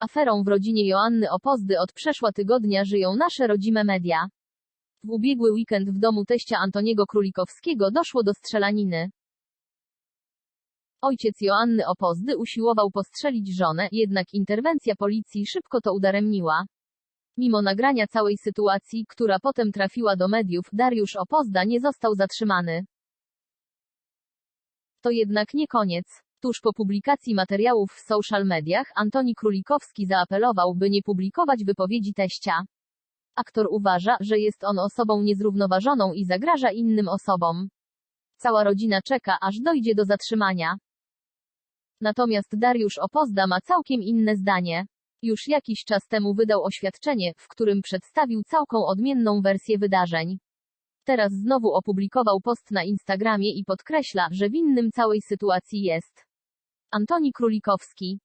Aferą w rodzinie Joanny Opozdy od przeszła tygodnia żyją nasze rodzime media. W ubiegły weekend w domu teścia Antoniego Królikowskiego doszło do strzelaniny. Ojciec Joanny Opozdy usiłował postrzelić żonę, jednak interwencja policji szybko to udaremniła. Mimo nagrania całej sytuacji, która potem trafiła do mediów, Dariusz Opozda nie został zatrzymany. To jednak nie koniec. Tuż po publikacji materiałów w social mediach, Antoni Królikowski zaapelował, by nie publikować wypowiedzi teścia. Aktor uważa, że jest on osobą niezrównoważoną i zagraża innym osobom. Cała rodzina czeka, aż dojdzie do zatrzymania. Natomiast Dariusz Opozda ma całkiem inne zdanie. Już jakiś czas temu wydał oświadczenie, w którym przedstawił całką odmienną wersję wydarzeń. Teraz znowu opublikował post na Instagramie i podkreśla, że winnym całej sytuacji jest Antoni Królikowski.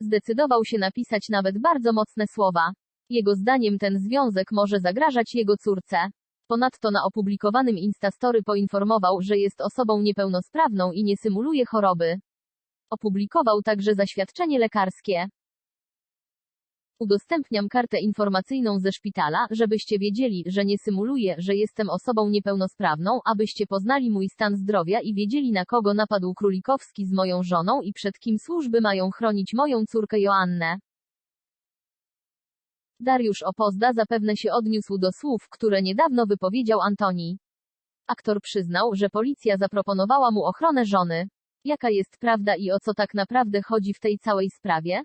Zdecydował się napisać nawet bardzo mocne słowa. Jego zdaniem ten związek może zagrażać jego córce. Ponadto na opublikowanym Instastory poinformował, że jest osobą niepełnosprawną i nie symuluje choroby. Opublikował także zaświadczenie lekarskie. Udostępniam kartę informacyjną ze szpitala, żebyście wiedzieli, że nie symuluję, że jestem osobą niepełnosprawną, abyście poznali mój stan zdrowia i wiedzieli na kogo napadł Królikowski z moją żoną i przed kim służby mają chronić moją córkę Joannę. Dariusz Opozda zapewne się odniósł do słów, które niedawno wypowiedział Antoni. Aktor przyznał, że policja zaproponowała mu ochronę żony. Jaka jest prawda i o co tak naprawdę chodzi w tej całej sprawie?